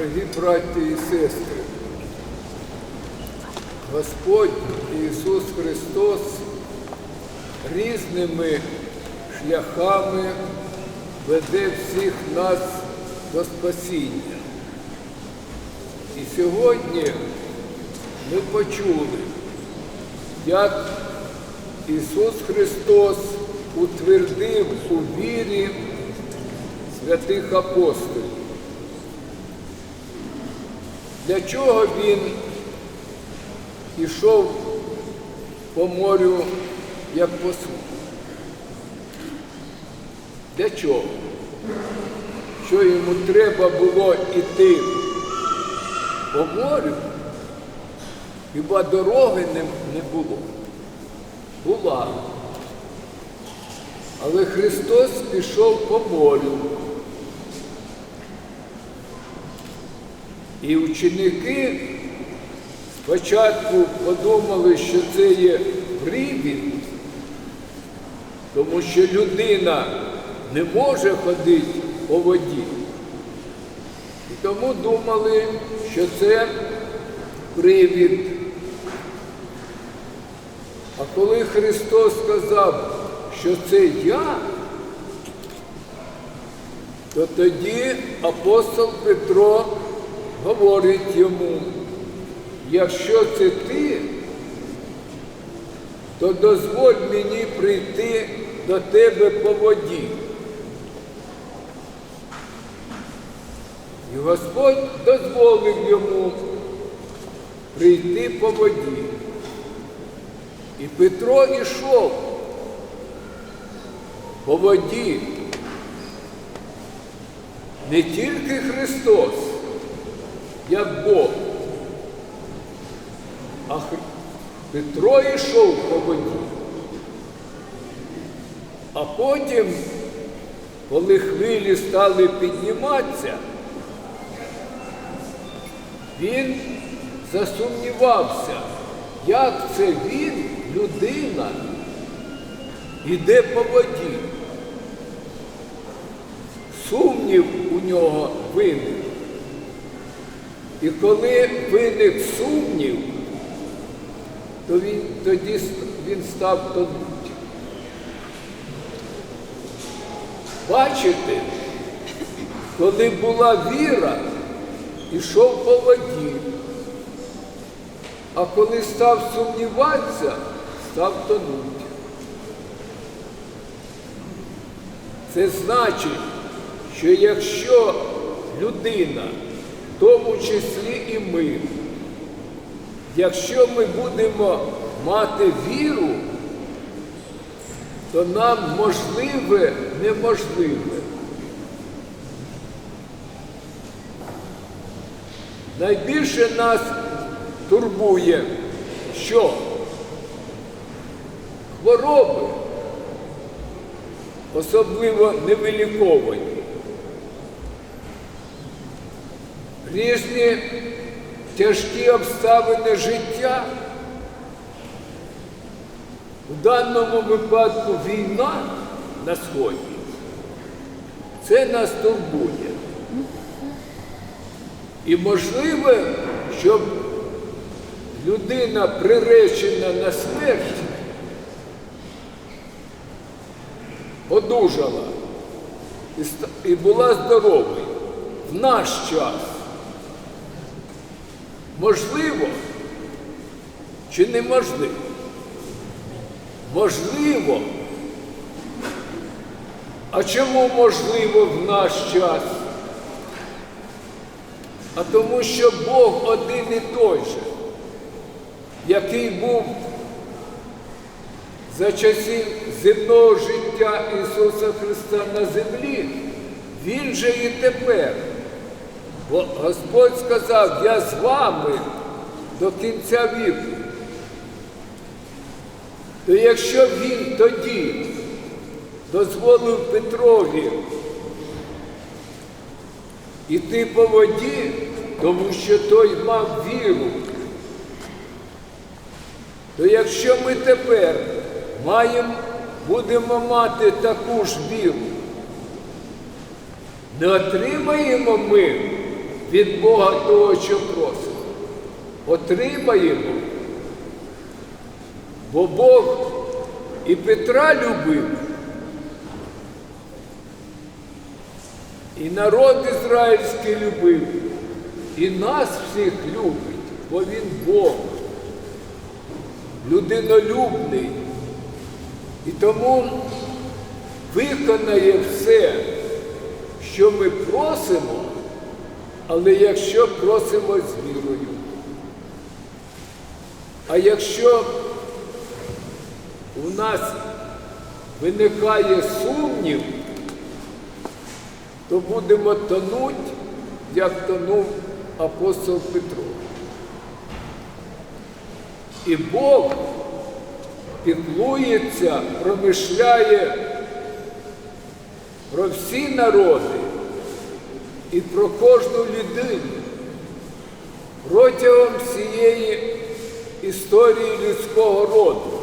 Дорогі браті і сестри, Господь Ісус Христос різними шляхами веде всіх нас до спасіння. І сьогодні ми почули, як Ісус Христос утвердив у вірі святих апостолів. Для чого він ішов по морю як по суду? Для чого? Що йому треба було йти по морю? Хіба дороги не, не було? Була. Але Христос пішов по морю. І ученики спочатку подумали, що це є привід, тому що людина не може ходити по воді. І тому думали, що це привід. А коли Христос сказав, що це я, то тоді апостол Петро говорить йому, якщо це ти, то дозволь мені прийти до тебе по воді. І Господь дозволив йому прийти по воді. І Петро йшов по воді. Не тільки Христос, як Бог, а Петро йшов по воді. А потім, коли хвилі стали підніматися, він засумнівався, як це він, людина, іде по воді. Сумнів у нього виник. І коли виник сумнів, то він тоді він став тонути. Бачите, коли була віра, ішов по воді, а коли став сумніватися, став тонути. Це значить, що якщо людина, тому числі і ми, якщо ми будемо мати віру, то нам можливе неможливе. Найбільше нас турбує, що хвороби, особливо невиліковані, різні тяжкі обставини життя. У даному випадку війна на сході. Це нас турбує. І можливо, щоб людина приречена на смерть одужала і була здоровою в наш час. Можливо чи неможливо? Можливо. А чому можливо в наш час? А тому, що Бог один і той же, який був за часів земного життя Ісуса Христа на землі, Він же і тепер. Господь сказав, я з вами до кінця віку. То якщо він тоді дозволив Петрові іти по воді, тому що той мав віру, то якщо ми тепер маємо, будемо мати таку ж віру, не отримаємо ми від Бога того, що просимо. Отримаємо. Бо Бог і Петра любив, і народ ізраїльський любив, і нас всіх любить, бо Він Бог, людинолюбний. І тому виконає все, що ми просимо, але якщо просимо з вірою. А якщо у нас виникає сумнів, то будемо тонуть, як тонув апостол Петро. І Бог піклується, промишляє про всі народи і про кожну людину протягом всієї історії людського роду.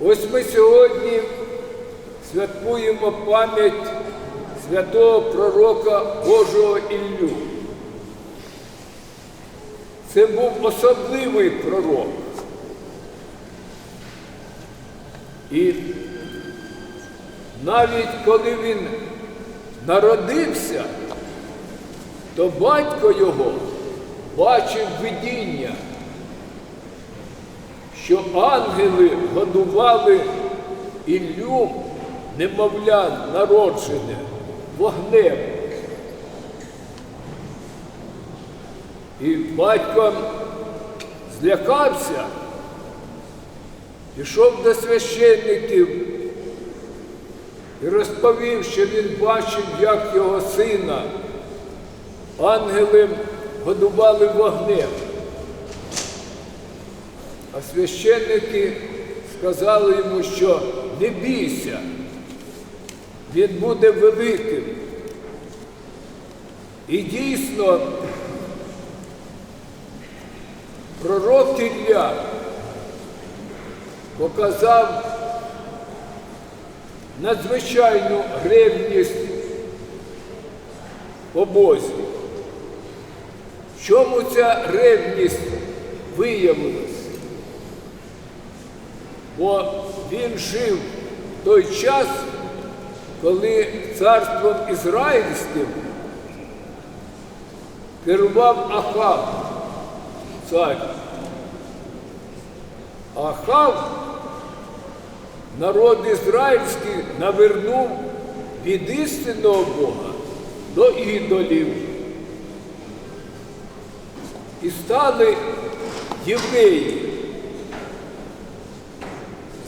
Ось ми сьогодні святкуємо пам'ять святого пророка Божого Іллю. Це був особливий пророк. І навіть коли він народився, то батько його бачив видіння, що ангели годували Іллю, немовля народжене, вогнем. І батько злякався, пішов до священників і розповів, що він бачив, як його сина ангели годували вогнем. А священники сказали йому, що не бійся, він буде великим. І дійсно, пророк Ілля показав надзвичайну ревність по Бозі. В чому ця ревність виявилась? Бо він жив в той час, коли царством Ізраїльським керував Ахав, цар. Ахав народ ізраїльський навернув від істинного Бога до ідолів. І стали євреї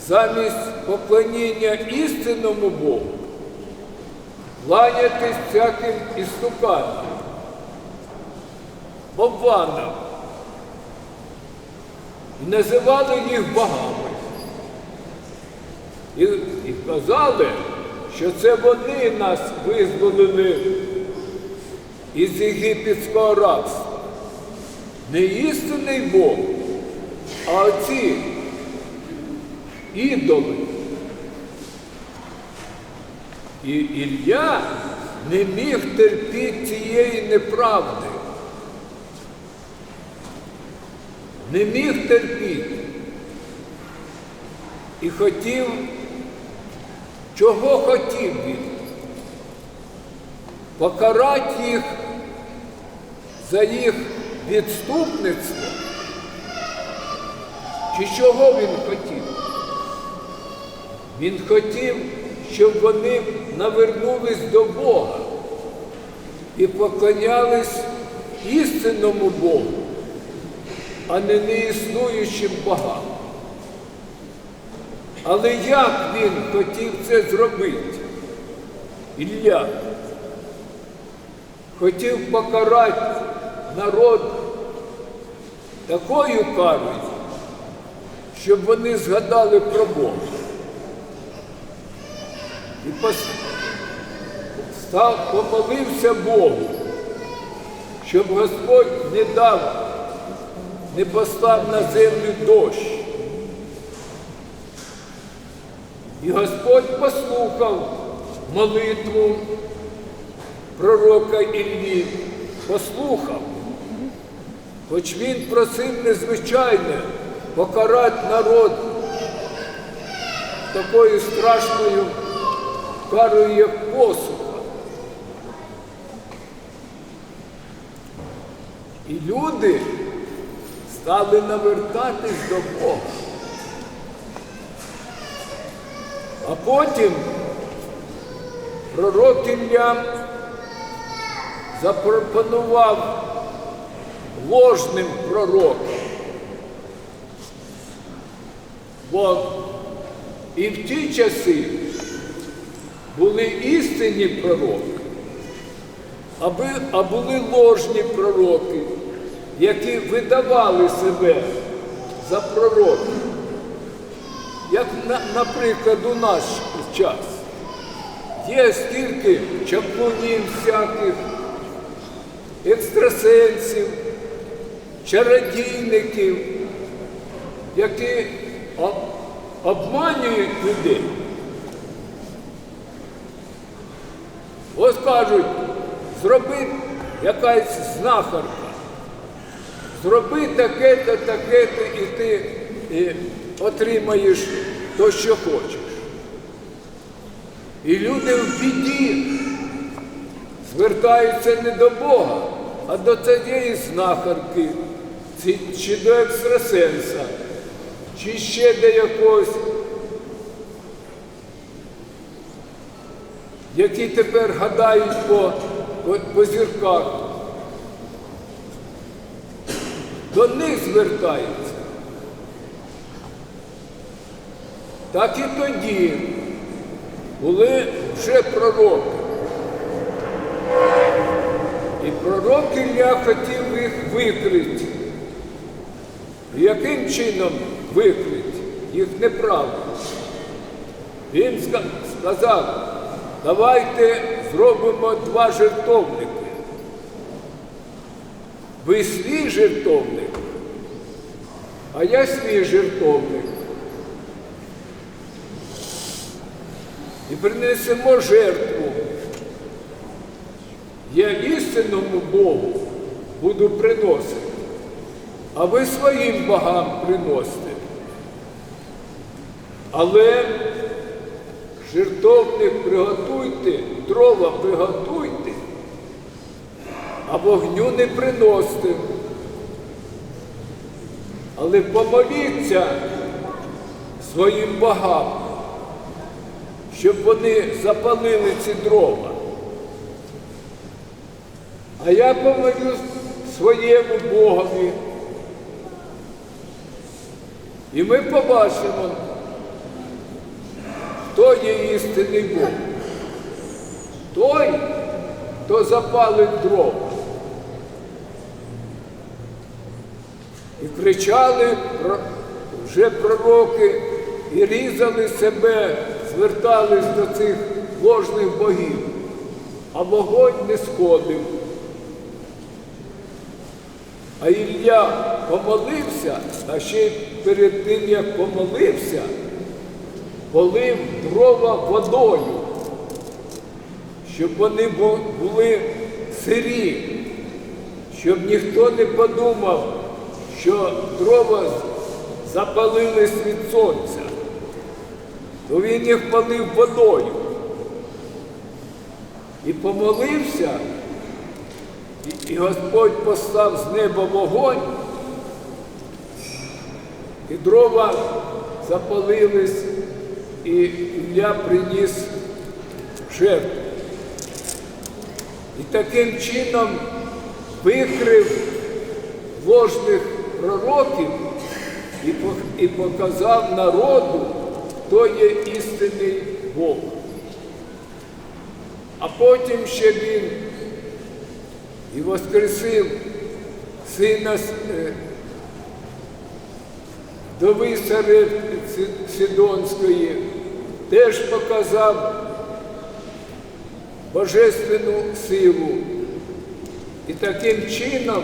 замість поклоніння істинному Богу, кланятись всяким істуканам, обванам і називали їх богами. І, і казали, що це вони нас визволили із єгипетського рабства. Не істинний Бог, а оці ідоли. І Ілля не міг терпіти цієї неправди. Не міг терпіти. І хотів, чого хотів він? Покарати їх за їх відступництво? Чи чого він хотів? Він хотів, щоб вони навернулись до Бога і поклонялись істинному Богу, а не неіснуючим богам. Але як він хотів це зробити? Ілля хотів покарати народ такою карою, щоб вони згадали про Бога. І пос... став, помолився Богу, щоб Господь не дав, не послав на землю дощ. І Господь послухав молитву пророка Іллі послухав, хоч він просив незвичайне покарати народ такою страшною карою, як посуха. І люди стали навертатись до Бога. А потім пророк Ілля запропонував ложним пророкам. Бо і в ті часи були істинні пророки, а були ложні пророки, які видавали себе за пророків. Як, наприклад, у наш час. Є стільки чаклунів всяких, екстрасенсів, чародійників, які обманюють людей. Ось кажуть, зроби якась знахарка, зроби таке-то, таке-то, і ти і отримаєш то, що хочеш. І люди в біді звертаються не до Бога, а до цієї знахарки, чи до екстрасенса, чи ще до якогось, які тепер гадають по, по, по зірках. До них звертаються. Так і тоді були вже пророки. І пророк Ілля хотів їх викрити. Яким чином викрити? Їх неправду. Він сказав, давайте зробимо два жертовники. Ви свій жертовник, а я свій жертовник. І принесемо жертву. Я істинному Богу буду приносити, а ви своїм богам приносите. Але жертовник приготуйте, дрова приготуйте, а вогню не приносите. Але помоліться своїм богам, щоб вони запалили ці дрова. А я помолюсь своєму Богові. І ми побачимо, хто є істинний Бог. Той, хто запалить дрова. І кричали вже пророки і різали себе, звертались до цих ложних богів, а вогонь не сходив. А Ілля помолився, а ще й перед тим, як помолився, полив дрова водою, щоб вони були сирі, щоб ніхто не подумав, що дрова запалились від сонця, то він їх палив водою. І помолився, і, Господь послав з неба вогонь, і дрова запалились, і Ілля приніс жертву. І таким чином викрив ложних пророків і показав народу, хто є істинний Бог. А потім ще він і воскресив сина е, Сидонської, теж показав божественну силу. І таким чином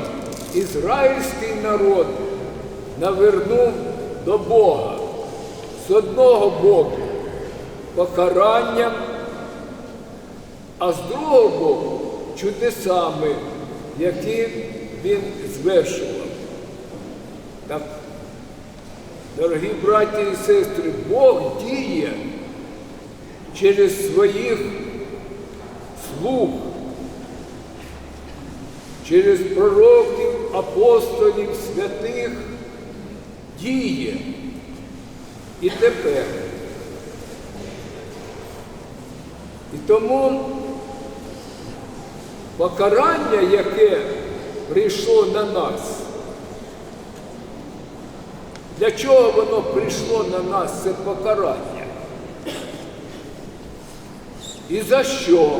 ізраїльський народ навернув до Бога з одного боку покаранням, а з другого боку чудесами які він звершував. Так, дорогі браті і сестри, Бог діє через своїх слуг, через пророків, апостолів, святих діє і тепер. І тому покарання, яке прийшло на нас, для чого воно прийшло на нас, це покарання? І за що?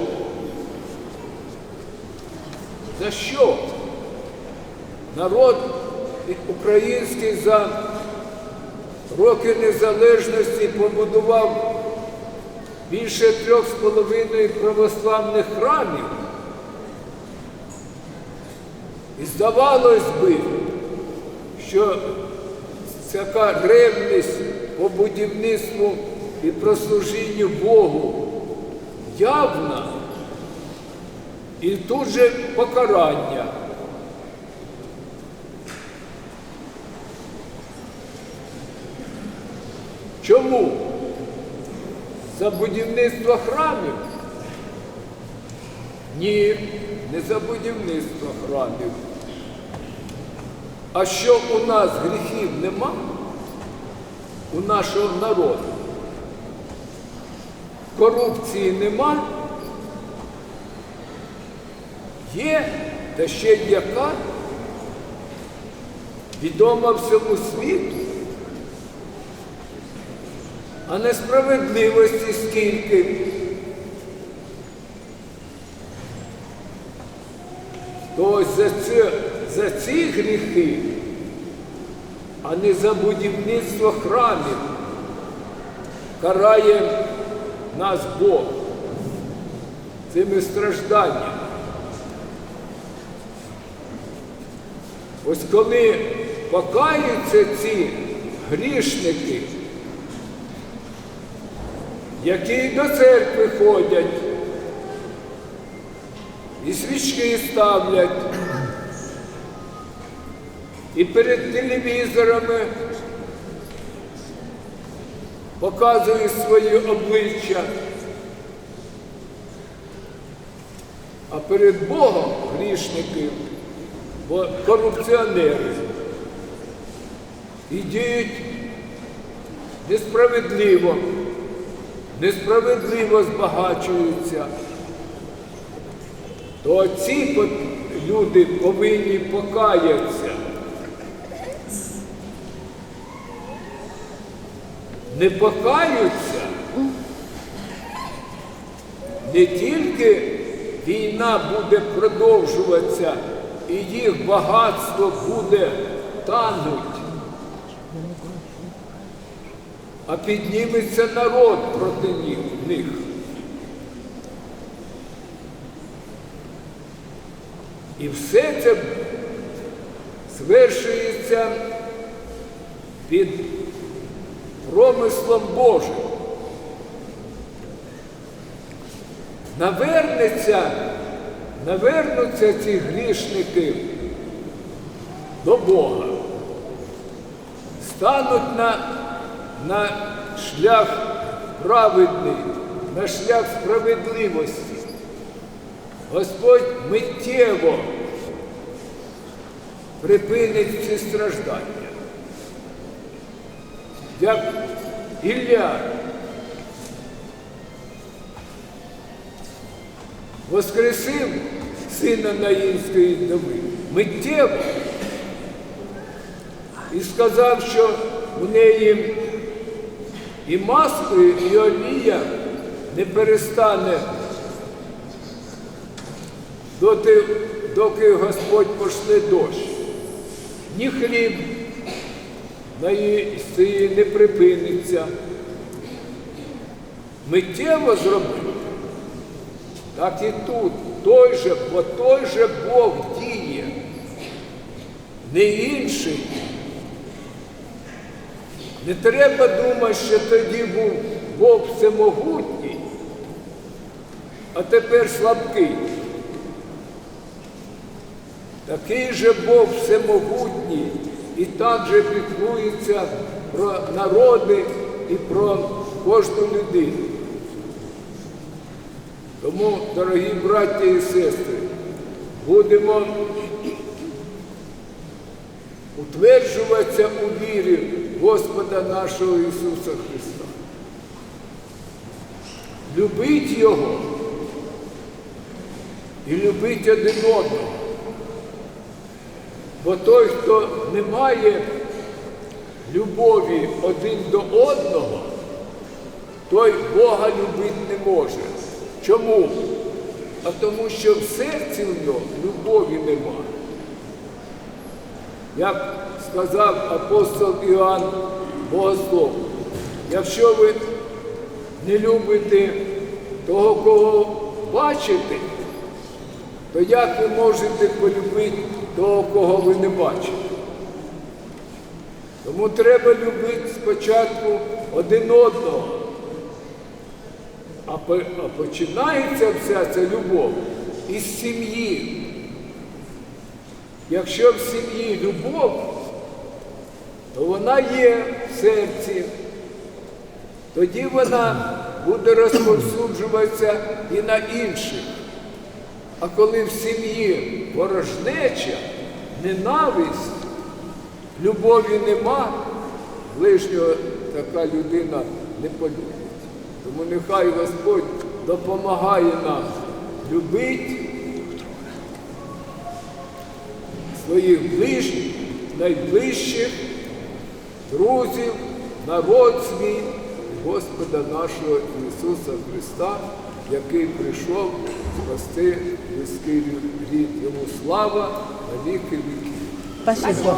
За що? Народ український за роки незалежності побудував більше трьох з половиною православних храмів. І здавалось би, що така ревність по будівництву і прослужінню Богу явна, і тут же покарання. Чому? За будівництво храмів? Ні, не за будівництво храмів. А що у нас гріхів нема? У нашого народу? Корупції нема? Є, та ще яка? Відома всьому світу. А несправедливості скільки. То ось за, за ці гріхи, а не за будівництво храмів, карає нас Бог цими стражданнями. Ось коли покаються ці грішники, які до церкви ходять, і свічки ставлять, і перед телевізорами показують свої обличчя, а перед Богом грішники, корупціонери і діють несправедливо несправедливо збагачуються, то ці люди повинні покаятися. Не покаються, не тільки війна буде продовжуватися і їх багатство буде тануть, а підніметься народ проти них. І все це звершується під промислом Божим. Навернеться, навернуться ці грішники до Бога, стануть на на шлях праведний, на шлях справедливості. Господь миттєво припинить ці страждання. Як Ілля воскресив сина Наїнської доми миттєво і сказав, що в неї і масло, і олія не перестане, доти, доки Господь пошле дощ. Ні хліб на її не припиниться. Миттєво зробив. Так і тут той же, бо той же Бог діє, не інший. Не треба думати, що тоді був Бог всемогутній, а тепер слабкий. Такий же Бог всемогутній і так же піклується про народи і про кожну людину. Тому, дорогі браття і сестри, будемо утверджуватися у вірі Господа нашого Ісуса Христа. Любить Його і любить один одного. Бо той, хто не має любові один до одного, той Бога любити не може. Чому? А тому що в серці в нього любові немає. Як сказав апостол Іоанн Богослов, якщо ви не любите того, кого бачите, то як ви можете полюбити того, кого ви не бачите? Тому треба любити спочатку один одного. А, починається вся ця любов із сім'ї. Якщо в сім'ї любов, вона є в серці. Тоді вона буде розповсюджуватися і на інших. А коли в сім'ї ворожнеча, ненависть, любові нема, ближнього така людина не полюбить. Тому нехай Господь допомагає нам любити своїх ближніх, найближчих, друзів, народ свій, Господа нашого Ісуса Христа, який прийшов спасти близький рід. Йому слава на віки віків. Спасибо.